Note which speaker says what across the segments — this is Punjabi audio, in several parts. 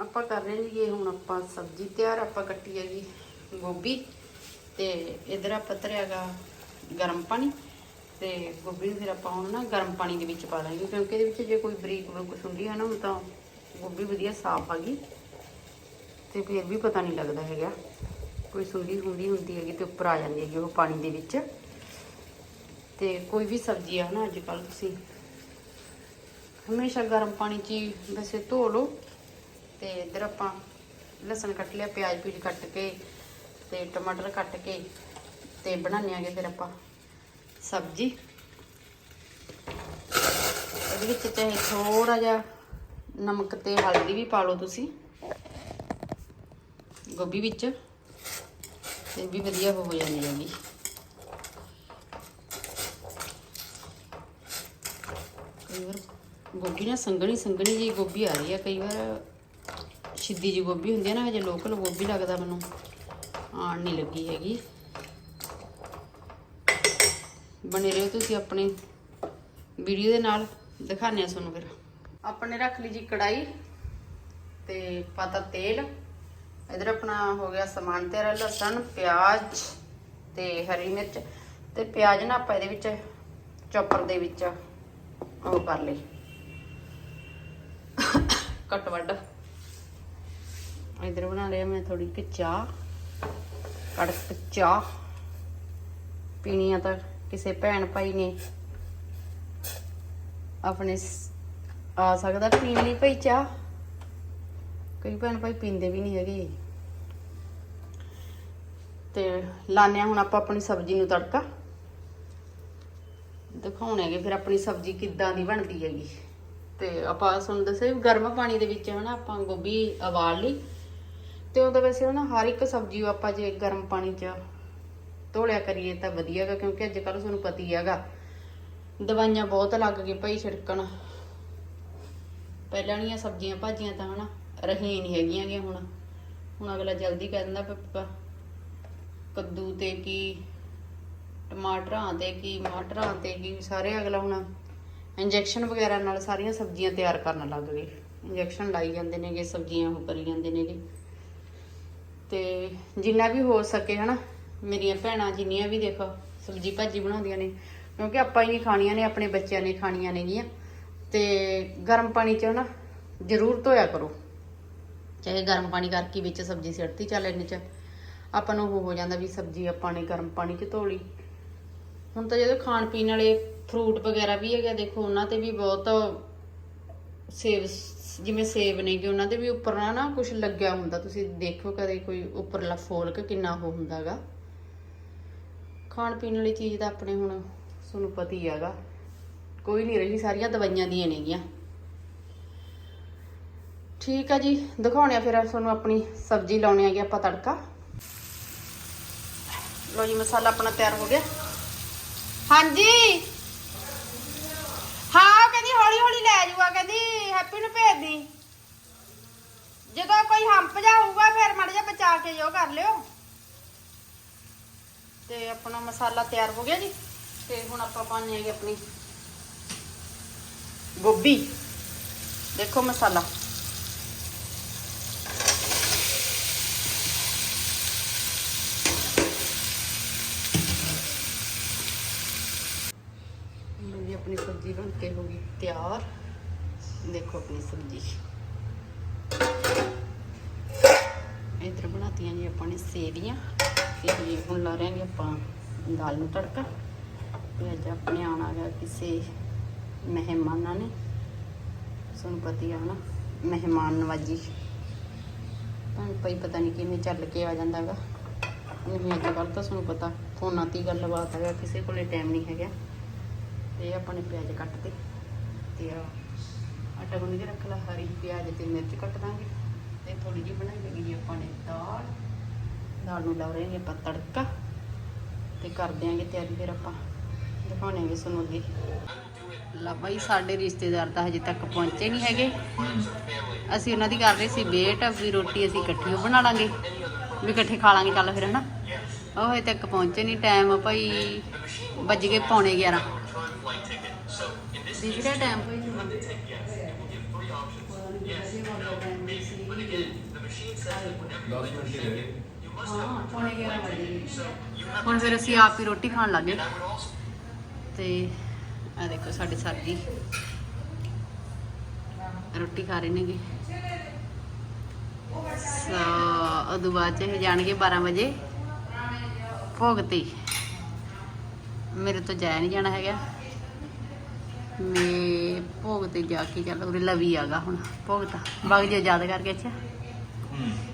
Speaker 1: ਆਪਾਂ ਕਰ ਰਹੇ ਜੀ ਹੁਣ ਆਪਾਂ ਸਬਜ਼ੀ ਤਿਆਰ, ਆਪਾਂ ਕੱਟੀ ਹੈਗੀ ਗੋਭੀ ਤੇ ਇਧਰ ਆਪਾਂ ਧਰਿਆਗਾ ਗਰਮ ਪਾਣੀ ਤੇ ਗੋਭੀ ਨੂੰ ਫਿਰ ਆਪਾਂ ਹੁਣ ਨਾ ਗਰਮ ਪਾਣੀ ਦੇ ਵਿੱਚ ਪਾ ਲਾਂਗੇ ਕਿਉਂਕਿ ਇਹਦੇ ਵਿੱਚ ਜੇ ਕੋਈ ਬਰੀਕ ਬਰੂਕ ਸੁੰਡੀ ਹੈ ਨਾ, ਹੁਣ ਤਾਂ ਗੋਭੀ ਵਧੀਆ ਸਾਫ਼ ਆ ਗਈ ਤੇ ਫਿਰ ਵੀ ਪਤਾ ਨਹੀਂ ਲੱਗਦਾ ਹੈਗਾ, ਕੋਈ ਸੁੰਡੀ ਹੁੰਦੀ ਹੁੰਦੀ ਹੈਗੀ ਤੇ ਉੱਪਰ ਆ ਜਾਂਦੀ ਹੈਗੀ ਉਹ ਪਾਣੀ ਦੇ ਵਿੱਚ। ਤੇ ਕੋਈ ਵੀ ਸਬਜ਼ੀ ਆ ਨਾ, ਅੱਜ ਕੱਲ ਤੁਸੀਂ ਹਮੇਸ਼ਾ ਗਰਮ ਪਾਣੀ 'ਚ ਹੀ ਵੈਸੇ ਧੋ ਲਓ। ਤੇ ਇਧਰ ਆਪਾਂ ਲਸਣ ਕੱਟ ਲਿਆ, ਪਿਆਜ਼ ਪੀਜ ਕੱਟ ਕੇ ਤੇ ਟਮਾਟਰ ਕੱਟ ਕੇ ਤੇ ਬਣਾਉਂਦੇ ਆਂਗੇ ਫਿਰ ਆਪਾਂ ਸਬਜ਼ੀ। ਇਹਦੇ ਵਿੱਚ ਚਾਹੇ ਥੋੜਾ ਜਿਹਾ ਨਮਕ ਤੇ ਹਲਦੀ ਵੀ ਪਾ ਲਓ ਤੁਸੀਂ, ਗੋਭੀ ਵਿੱਚ, ਤੇ ਵੀ ਵਧੀਆ ਹੋ ਜਾਂਦੀ ਹੈਗੀ। ਕਈ ਵਾਰ ਗੋਭੀ ਨਾ ਸੰਘਣੀ ਸੰਘਣੀ ਜੀ ਗੋਭੀ ਆ ਰਹੀ ਹੈ ਕਈ ਵਾਰ ਸਿੱਧੀ ਜੀ ਗੋਭੀ ਹੁੰਦੀ ਹੈ ਨਾ, ਹਜੇ ਲੋਕਲ ਗੋਭੀ ਲੱਗਦਾ ਮੈਨੂੰ। ਆਣ ਨਹੀਂ ਲੱਗੀ ਹੈਗੀ। ਬਣੇ ਰਹੋ ਤੁਸੀਂ ਆਪਣੀ ਵੀਡੀਓ ਦੇ ਨਾਲ ਦਿਖਾਣੇ ਆ ਤੁਹਾਨੂੰ ਫਿਰ। ਆਪਣੇ ਰੱਖ ਲਈ ਜੀ ਕੜਾਈ ਤੇ ਪਾਤਾ ਤੇਲ। ਇਧਰ ਆਪਣਾ ਹੋ ਗਿਆ ਸਮਾਨ ਤੇਰਾ ਲਸਣ, ਪਿਆਜ਼ ਤੇ ਹਰੀ ਮਿਰਚ ਤੇ ਪਿਆਜ਼ ਨਾ ਆਪਾਂ ਇਹਦੇ ਵਿੱਚ, ਚੌਪਰ ਦੇ ਵਿੱਚ ਉਹ ਕਰ ਲਈ। ਕੱਟ ਵੱਡ ਇਧਰ ਬਣਾ ਲਿਆ ਮੈਂ ਥੋੜੀ ਕਿ ਚਾਹ, ਕੜਕ ਚਾਹ। ਪੀਣੀ ਆ ਤਾਂ ਕਿਸੇ ਭੈਣ ਭਾਈ ਨੇ। ਆਪਣੇ ਆ ਸਕਦਾ ਪੀਣ ਲਈ ਭਾਈ ਚਾਹ। ਕਈ ਭੈਣ ਭਾਈ ਪੀਂਦੇ ਵੀ ਨਹੀਂ ਹੈਗੇ। ਤੇ ਲਾਣੇ ਹੁਣ ਆਪਾਂ ਆਪਣੀ ਸਬਜ਼ੀ ਨੂੰ ਤੜਕਾ। ਦਿਖਾਉਣੇ ਹੈਗੇ ਫਿਰ ਆਪਣੀ ਸਬਜ਼ੀ ਕਿੱਦਾਂ ਦੀ ਬਣਦੀ ਹੈਗੀ। ਤੇ ਆਪਾਂ ਤੁਹਾਨੂੰ ਦੱਸਿਆ ਗਰਮ ਪਾਣੀ ਦੇ ਵਿੱਚ ਹਨਾ ਆਪਾਂ ਗੋਭੀ ਉਬਾਲ ਲਈ। ਤੇ ਉਹਦਾ ਵੈਸੇ ਨਾ ਹਰ ਇੱਕ ਸਬਜ਼ੀ ਆਪਾਂ ਜੇ ਗਰਮ ਪਾਣੀ 'ਚ ਧੋਲਿਆ ਕਰੀਏ ਤਾਂ ਵਧੀਆ ਹੈਗਾ ਕਿਉਂਕਿ ਅੱਜ ਕੱਲ੍ਹ ਤੁਹਾਨੂੰ ਪਤਾ ਹੀ ਹੈਗਾ। ਦਵਾਈਆਂ ਬਹੁਤ ਲੱਗ ਗਈ ਭਾਈ ਛਿੜਕਣ। ਪਹਿਲਾਂ ਵਾਲੀਆਂ ਸਬਜ਼ੀਆਂ ਭਾਜੀਆਂ ਤਾਂ ਹਨਾ, ਰਹੀਆਂ ਨਹੀਂ ਹੈਗੀਆਂ ਗੀਆਂ ਹੁਣ। ਹੁਣ ਅਗਲਾ ਜਲਦੀ ਕਹਿ ਦਿੰਦਾ ਵੀ ਕੱਦੂ ਤੇ ਕੀ, ਟਮਾਟਰਾਂ ਤੇ ਕੀ, ਮਟਰਾਂ ਤੇ ਕੀ, ਸਾਰੇ ਅਗਲਾ ਹੁਣ ਇੰਜੈਕਸ਼ਨ ਵਗੈਰਾ ਨਾਲ ਸਾਰੀਆਂ ਸਬਜ਼ੀਆਂ ਤਿਆਰ ਕਰਨ ਲੱਗ ਗਏ। ਇੰਜੈਕਸ਼ਨ ਲਾਈ ਜਾਂਦੇ ਨੇਗੇ, ਸਬਜ਼ੀਆਂ ਉਹ ਕਰੀ ਜਾਂਦੇ ਨੇਗੇ। ਤੇ ਜਿੰਨਾ ਵੀ ਹੋ ਸਕੇ ਹਨਾ, ਮੇਰੀਆਂ ਭੈਣਾਂ ਜਿੰਨੀਆਂ ਵੀ ਦੇਖੋ, ਸਬਜ਼ੀ ਭਾਜੀ ਬਣਾਉਂਦੀਆਂ ਨੇ, ਕਿਉਂਕਿ ਆਪਾਂ ਹੀ ਨਹੀਂ ਖਾਣੀਆਂ ਨੇ, ਆਪਣੇ ਬੱਚਿਆਂ ਨੇ ਖਾਣੀਆਂ ਨੇਗੀਆਂ। ਤੇ ਗਰਮ ਪਾਣੀ ਚ ਹਨਾ ਜ਼ਰੂਰ ਧੋਇਆ ਕਰੋ। ਚਾਹੇ ਗਰਮ ਪਾਣੀ ਕਰਕੇ ਵਿੱਚ ਸਬਜ਼ੀ ਸਿੱਟਤੀ ਚੱਲ ਇੰਨੇ ਚ, ਆਪਾਂ ਨੂੰ ਉਹ ਹੋ ਜਾਂਦਾ ਵੀ ਸਬਜ਼ੀ ਆਪਾਂ ਨੇ ਗਰਮ ਪਾਣੀ ਚ ਧੋ ਲਈ। ਹੁਣ ਤਾਂ ਜਦੋਂ ਖਾਣ ਪੀਣ ਵਾਲੇ ਫਰੂਟ ਵਗੈਰਾ ਵੀ ਹੈਗੇ ਦੇਖੋ ਉਹਨਾਂ ਤੇ ਵੀ ਬਹੁਤ ਸੇਬ ਜਿਵੇਂ ਸੇਬ ਨੇ ਕਿ ਉਹਨਾਂ ਦੇ ਵੀ ਉੱਪਰ ਨਾ ਨਾ ਕੁਝ ਲੱਗਿਆ ਹੁੰਦਾ। ਤੁਸੀਂ ਦੇਖੋ ਕਦੇ ਕੋਈ ਉੱਪਰਲਾ ਫੋਲਕ ਕਿੰਨਾ ਉਹ ਹੁੰਦਾਗਾ। ਖਾਣ ਪੀਣ ਵਾਲੀ ਚੀਜ਼ ਤਾਂ ਆਪਣੇ ਹੁਣ ਤੁਹਾਨੂੰ ਪਤਾ ਹੀ ਹੈਗਾ। ਕੋਈ ਨਹੀਂ ਰਹੀ, ਸਾਰੀਆਂ ਦਵਾਈਆਂ ਦੀਆਂ ਨੇਗੀਆਂ। ਠੀਕ ਆ ਜੀ, ਦਿਖਾਉਣੇ ਆ ਫਿਰ ਤੁਹਾਨੂੰ ਆਪਣੀ ਸਬਜ਼ੀ ਲਾਉਣੀ ਹੈਗੀ ਆਪਾਂ ਤੜਕਾ। ਲੋ ਜੀ, ਮਸਾਲਾ ਆਪਣਾ ਤਿਆਰ ਹੋ ਗਿਆ। ਹਾਂਜੀ! ਕਹਿੰਦੀ ਲੈ ਜਾਊਗਾ ਕਹਿੰਦੀ ਹੈਪੀ ਨੂੰ ਭੇਜ ਦੀ ਜਦੋਂ ਕੋਈ ਹੰਪ ਜਾ ਹੋਊਗਾ, ਫਿਰ ਮੜ ਜਾ ਬਚਾ ਕੇ ਜੋ ਕਰ ਲਿਓ। ਤੇ ਆਪਣਾ ਮਸਾਲਾ ਤਿਆਰ ਹੋ ਗਿਆ ਜੀ, ਤੇ ਹੁਣ ਆਪਾਂ ਪਾਣੇ ਹੈਗੇ ਆਪਣੀ ਗੋਭੀ। ਦੇਖੋ ਮਸਾਲਾ ਲਓ ਜੀ ਆਪਣੀ ਸਬਜ਼ੀ ਬਣ ਕੇ ਹੋ ਗਈ ਤਿਆਰ। ਦੇਖੋ ਆਪਣੀ ਸਬਜ਼ੀ। ਇਧਰ ਬਣਾਤੀਆਂ ਜੀ ਆਪਾਂ ਨੇ ਸੇਵੀਆਂ। ਤੇ ਹੁਣ ਲਾ ਰਹੇ ਆਪਾਂ ਦਾਲ ਨੂੰ ਤੜਕਾ। ਤੇ ਅੱਜ ਆਪਣੇ ਆਉਣਾ ਗਿਆ ਕਿਸੇ ਮਹਿਮਾਨਾਂ ਨੇ। ਤੁਹਾਨੂੰ ਪਤਾ ਆ ਨਾ ਮਹਿਮਾਨ ਨਵਾਜੀ। ਭੈਣ ਭਾਈ ਪਤਾ ਨਹੀਂ ਕਿਵੇਂ ਚੱਲ ਕੇ ਆ ਜਾਂਦਾਗਾ। ਨਹੀਂ, ਅੱਜ ਕੱਲ੍ਹ ਤਾਂ ਤੁਹਾਨੂੰ ਪਤਾ, ਫੋਨਾਂ ਤੇ ਹੀ ਗੱਲਬਾਤ ਹੈਗਾ, ਕਿਸੇ ਕੋਲੇ ਟਾਈਮ ਨਹੀਂ ਹੈਗਾ। ਤੇ ਆਪਾਂ ਨੇ ਪਿਆਜ਼ ਕੱਟ ਤੇ ਤੇ ਆਟਾ ਗੁੰਨ ਕੇ ਰੱਖ ਲਾ, ਹਰੀ ਪਿਆਜ਼ ਤੇ ਮਿਰਚ ਕੱਟ ਦਾਂਗੇ ਤੇ ਥੋੜੀ ਜਿਹੀ ਬਣਾਈ ਲੱਗੀ ਜੀ ਆਪਾਂ ਨੇ ਦਾਲ। ਦਾਲ ਨੂੰ ਲਾ ਰਹੇ ਨੇ ਆਪਾਂ ਤੜਕਾ ਤੇ ਕਰ ਦਿਆਂਗੇ ਤਿਆਰੀ ਫਿਰ ਆਪਾਂ। ਦਿਖਾਉਣਾਂਗੇ ਤੁਹਾਨੂੰ ਅੱਗੇ। ਲਾ ਬਾਈ, ਸਾਡੇ ਰਿਸ਼ਤੇਦਾਰ ਤਾਂ ਹਜੇ ਤੱਕ ਪਹੁੰਚੇ ਨਹੀਂ ਹੈਗੇ। ਅਸੀਂ ਉਹਨਾਂ ਦੀ ਕਰ ਰਹੇ ਸੀ ਵੇਟ ਵੀ ਰੋਟੀ ਅਸੀਂ ਇਕੱਠੀ ਓ ਬਣਾ ਲਾਂਗੇ। ਵੀ ਇਕੱਠੇ ਖਾ ਲਾਂਗੇ, ਚੱਲ ਫਿਰ ਹਨਾ। ਉਹ ਹਜੇ ਤੱਕ ਪਹੁੰਚੇ ਨਹੀਂ ਟਾਈਮ ਭਾਈ ਵੱਜ ਗਏ ਪੌਣੇ 11 ਦਿਖ ਰਿਹਾ ਟਾਈਮ ਭਾਈ
Speaker 2: ਮਿੰਟ ਹੀ ਰਹਿ ਗਏ
Speaker 1: ਹਾਂ ਪੌਣੇ 11 ਵਜੇ ਹੁਣ ਫਿਰ ਅਸੀਂ ਆਪ ਹੀ ਰੋਟੀ ਖਾਣ ਲੱਗੇ ਤੇ ਆ ਦੇਖੋ ਸਾਡੇ ਸਰ ਜੀ ਰੋਟੀ ਖਾ ਰਹੇ ਨੇਗੇ। ਸੋ ਉਦੋਂ ਬਾਅਦ ਚ ਇਹ ਜਾਣਗੇ 12 ਵਜੇ। ਭੋਗ ਤੇ ਮੇਰੇ ਤੋਂ ਜਾਇਆ ਨਹੀਂ ਜਾਣਾ ਹੈਗਾ। ਮੈਂ ਭੋਗ ਤੇ ਜਾ ਕੇ ਚੱਲ ਉਰੇ ਲਵੀ ਆਗਾ ਹੁਣ, ਭੋਗ ਤਾਂ। ਬਾਗ ਜੀ ਯਾਦ ਕਰਕੇ ਅੱਛਾ?
Speaker 2: ਹੂੰ।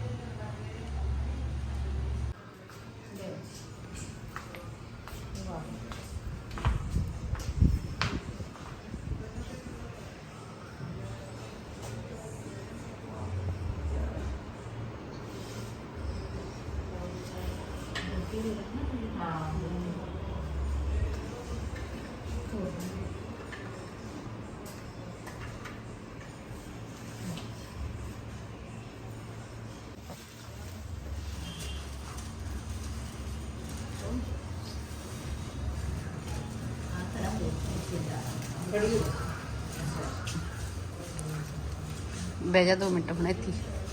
Speaker 1: ਬਹਿ ਜਾ 2 ਮਿੰਟ ਹੁਣ ਇੱਥੇ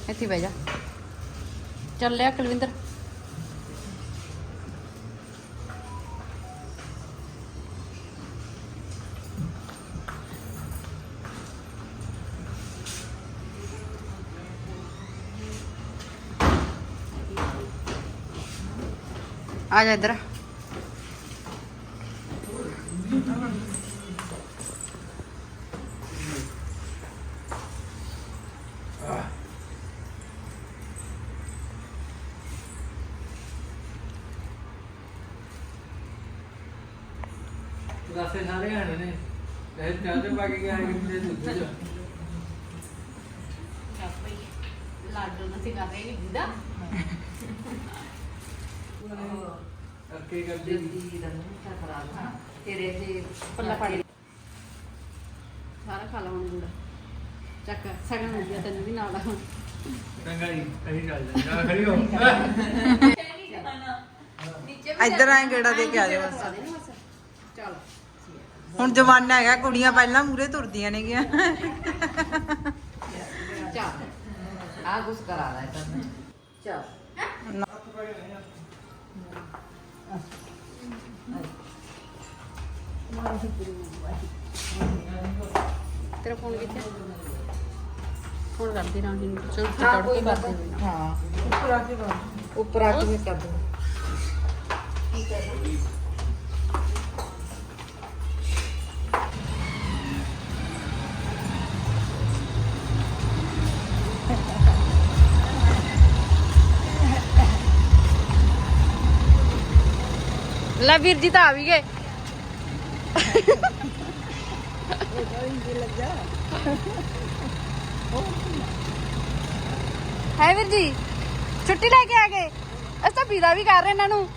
Speaker 1: ਇੱਥੇ ਬਹਿ ਜਾ। ਚੱਲ ਲਿਆ ਕੁਲਵਿੰਦਰ। ਆ ਜਾ ਇੱਧਰ।
Speaker 3: ਦੱਸੇ ਸਾਰੇ ਆਣੇ ਨੇ। ਇਹ ਚਾਹਤੇ ਪਾ ਕੇ ਗਿਆ ਕਿ ਤੇ ਦੂਜੇ ਚ।
Speaker 1: ਲਾਡੂ ਨਾ ਰਹੇ
Speaker 3: ਅੱਕੇ
Speaker 4: ਤੇਰੇ ਤੇ
Speaker 1: ਪੱਲਾ ਸਾਰਾ ਖਾ ਲਾ ਹੁਣ ਗੁੜ ਚੱਕ ਸਗਨ ਹੋ ਗਿਆ ਤੈਨੂੰ ਵੀ ਨਾਲ
Speaker 3: ਚੰਗਾ ਜੀ ਅਸੀਂ ਚੱਲ ਜਾਂਦੇ ਆ ਖੜੀ ਹੋ।
Speaker 4: ਇੱਧਰ ਆਏ ਗੇੜਾ ਦੇ ਕੇ ਆ ਜਾਓ ਬਸ।
Speaker 1: ਚਲ।
Speaker 4: ਹੁਣ ਜਮਾਨਾ ਹੈਗਾ ਕੁੜੀਆਂ ਪਹਿਲਾਂ ਮੂਰੇ ਤੁਰਦੀਆਂ ਨੇਗੀਆਂ।
Speaker 1: ਚੱਲ
Speaker 4: ਆ ਕੁਛ ਕਰਾ ਲੈ ਤਾਂ
Speaker 1: ਚੱਲ। ਤੇਰਾ ਫੋਨ ਕਿੱਥੇ ਫੋਨ ਕਰਦੀ ਰਾਣੀ ਨੂੰ ਚਲ ਚੜ ਕੇ ਕਰ ਦੇ
Speaker 4: ਹਾਂ। ਉੱਪਰ ਆ ਕੇ ਕਰ ਉੱਪਰ ਆ ਕੇ ਵੀ ਕਰ ਦੋ
Speaker 1: ਲੈ ਵੀਰ ਜੀ ਤਾਂ ਆ ਵੀ ਗਏ। ਹੈ ਵੀਰ ਜੀ, ਛੁੱਟੀ ਲੈ ਕੇ ਆ ਗਏ। ਅਸੀਂ ਤਾਂ ਵੀਰਾ ਵੀ ਕਰ ਰਹੇ ਇਹਨਾਂ ਨੂੰ।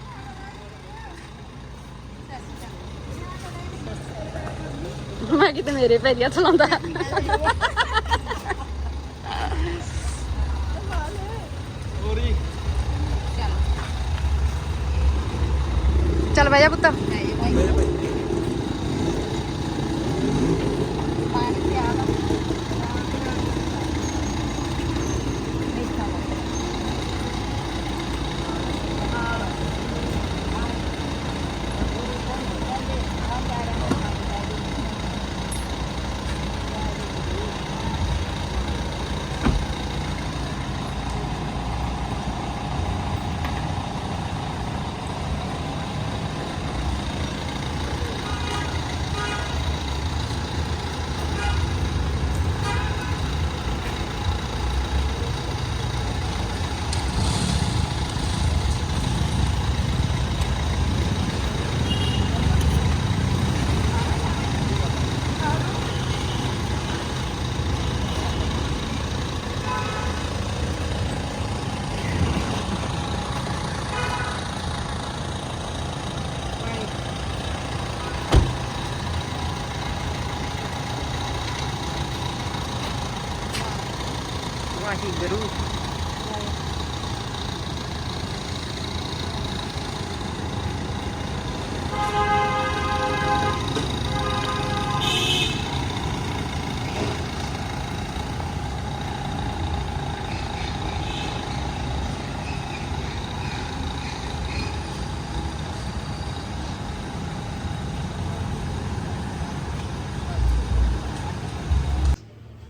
Speaker 1: ਮੈਂ ਕਿਤੇ ਮੇਰੇ ਪੈਰੀਆ ਹੱਥ ਲਾਉਂਦਾ
Speaker 3: ਹੋਰੀ
Speaker 1: ਚੱਲ ਬਹਿ ਜਾ ਪੁੱਤ।
Speaker 4: всі
Speaker 1: беруть.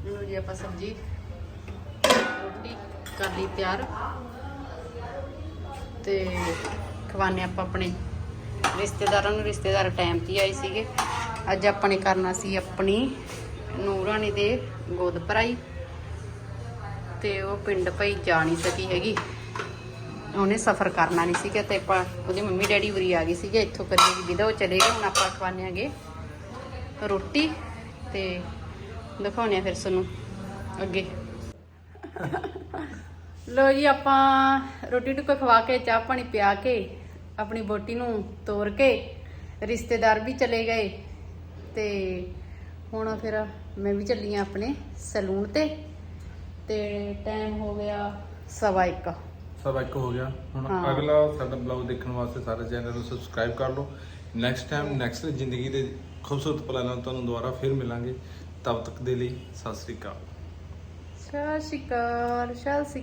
Speaker 1: Ну, посадить ਕਰ ਲਈ ਤਿਆਰ। ਤੇ ਖਵਾਨੇ ਆਪਾਂ ਆਪਣੇ ਰਿਸ਼ਤੇਦਾਰਾਂ ਨੂੰ। ਰਿਸ਼ਤੇਦਾਰ ਟਾਈਮ ਤੇ ਆਏ ਸੀਗੇ। ਅੱਜ ਆਪਾਂ ਨੇ ਕਰਨਾ ਸੀ ਆਪਣੀ ਨੂਰਾਨੀ ਦੇ ਗੋਦ ਭਰਾਈ। ਤੇ ਉਹ ਪਿੰਡ ਭਾਈ ਜਾ ਨਹੀਂ ਸਕੀ ਹੈਗੀ। ਉਹਨੇ ਸਫ਼ਰ ਕਰਨਾ ਨਹੀਂ ਸੀਗਾ ਤੇ ਆਪਾਂ ਉਹਦੀ ਮੰਮੀ ਡੈਡੀ ਉਰੀ ਆ ਗਏ ਸੀਗੇ। ਇੱਥੋਂ ਕਰੀਏ ਦੀ ਵਿਦਾ, ਉਹ ਚਲੇ ਗਏ। ਹੁਣ ਆਪਾਂ ਖਵਾਨੇਗੇ ਰੋਟੀ ਤੇ ਦਿਖਾਉਣੇ ਆ ਫਿਰ ਸਾਨੂੰ ਅੱਗੇ। ਲੋ ਜੀ ਆਪਾਂ ਰੋਟੀ ਟੁੱਕਾ ਖਵਾ ਕੇ ਚਾਹ ਪਾਣੀ ਪਿਆ ਕੇ ਆਪਣੀ ਬੋਟੀ ਨੂੰ ਤੋਰ ਕੇ ਰਿਸ਼ਤੇਦਾਰ ਵੀ ਚਲੇ ਗਏ। ਤੇ ਹੁਣ ਫਿਰ ਮੈਂ ਵੀ ਚੱਲੀ ਆ ਆਪਣੇ ਸੈਲੂਨ ਤੇ। ਤੇ ਟਾਈਮ ਹੋ ਗਿਆ ਸਵਾ ਇੱਕ।
Speaker 2: ਸਭ ਇੱਕ ਹੋ ਗਿਆ। ਹੁਣ
Speaker 1: ਹਾਂ।
Speaker 2: ਅਗਲਾ ਸਾਡਾ ਬਲੌਗ ਦੇਖਣ ਵਾਸਤੇ ਸਾਰੇ ਚੈਨਲ ਨੂੰ ਸਬਸਕ੍ਰਾਈਬ ਕਰ ਲਓ। ਨੈਕਸਟ ਟਾਈਮ ਨੈਕਸਟ ਜ਼ਿੰਦਗੀ ਦੇ ਖੂਬਸੂਰਤ ਪਲਾਂ ਨਾਲ ਤੁਹਾਨੂੰ ਦੁਬਾਰਾ ਫਿਰ ਮਿਲਾਂਗੇ। ਤਬ ਤੱਕ ਦੇ ਲਈ ਸਤਿ ਸ੍ਰੀ ਅਕਾਲ।
Speaker 1: ਸਤਿ ਸ਼੍ਰੀ